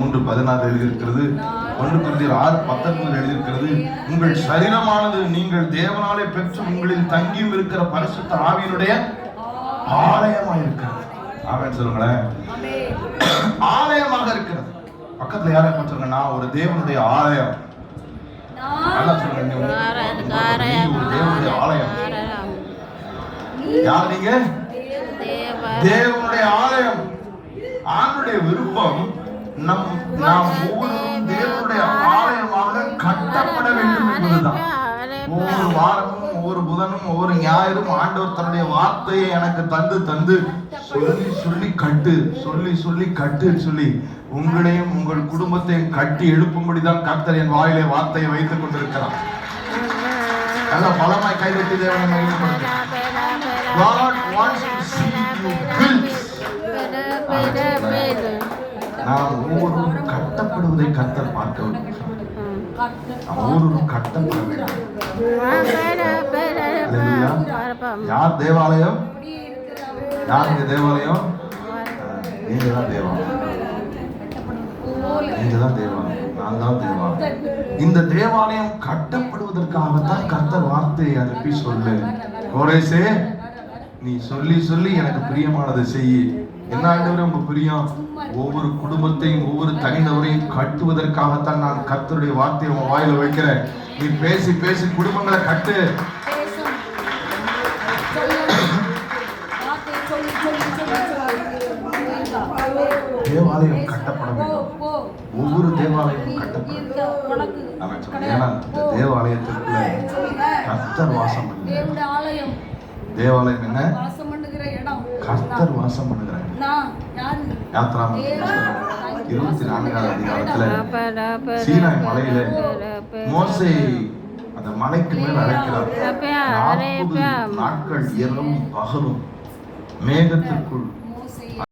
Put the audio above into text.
மூன்று பதினாறு எழுதியிருக்கிறது. ஒன்று குருந்தியர் ஆறு பத்தொன்பது எழுதியிருக்கிறது. உங்கள் சரீரமானது நீங்கள் தேவனாலே பெற்று உங்களில் தங்கியும் இருக்கிற பரிசுத்த ஆவியினுடைய ஆலயமாக இருக்கிறது. ஆமென் சொல்லுங்களேன். ஆலயமாக இருக்கிறது. பக்கத்துல யாரை பார்த்துருங்க நான் ஒரு தேவனுடைய ஆலயம். நல்லா சொல்லுங்க. ஒரு தேவனுடைய ஆலயம். யார் நீங்க? தேவனுடைய ஆலயம். ஆண்டுடைய விருப்பம் நம் நாம் ஒவ்வொருவரும் தேவனுடைய ஆலயமாக கட்டப்பட வேண்டும் என்பதுதான். ஒவ்வொரு வாரமும் ஒவ்வொரு புதனும் ஒவ்வொரு ஞாயிறும் ஆண்டவர் தன்னுடைய வார்த்தையை எனக்கு தந்து தந்து சொல்லி சொல்லி கட்டு சொல்லி சொல்லி கட்டுன்னு சொல்லி உங்களையும் உங்கள் குடும்பத்தையும் கட்டி எழுப்பும்படிதான் கர்த்தர் என் வாயிலே வார்த்தையை வைத்துக் கொண்டிருக்கிறார். நல்ல பலமாய் கைதட்டி தேவனை God wants to see you built. நாம் ஒவ்வொருவரும் கட்டப்படுவதை கர்த்தர் பார்க்க ஒவ்வொருவரும் கட்டப்பட வேண்டும். யார் தேவாலயம்? யார் இங்க தேவாலயம்? நீங்க தான் தேவாலயம். நீங்க தான் தேவாலயம். நான் தான் தேவாலயம். இந்த தேவாலயம் கட்டப்படுவதற்காகத்தான் கர்த்தர் வார்த்தையை அனுப்பி சொல்லு கோரேசே நீ சொல்லி சொல்லி எனக்கு பிரியமானதை செய் என்ன ஆண்டவரே உங்க பிரியம்? ஒவ்வொரு குடும்பத்தையும் ஒவ்வொரு தனிநபரையும் கட்டுவதற்காகத்தான் நான் கர்த்தருடைய வார்த்தையை உன் வாயில வைக்கிறேன். நீ பேசி பேசி குடும்பங்களை கட்டு. தேவாலயம் கட்டப்பட வேண்டும். ஒவ்வொரு தேவாலயமும் கட்டப்பட வேண்டும். ஏன்னா இந்த தேவாலயத்திற்குள்ள கர்த்தர் வாசம் இல்லை தேவாலயம் என்ன? வாசம் பண்ணுகிற இடம். கர்த்தர் வாசம் பண்ணுகிறார். யாத்ராம இருபத்தி நான்காவது அதிகாரத்துல சீனாய் மலையில மோசே அந்த மலைக்கு மேல் அழைக்கிறார் நாற்பது நாட்கள் இரவும் பகலும் மேகத்திற்குள்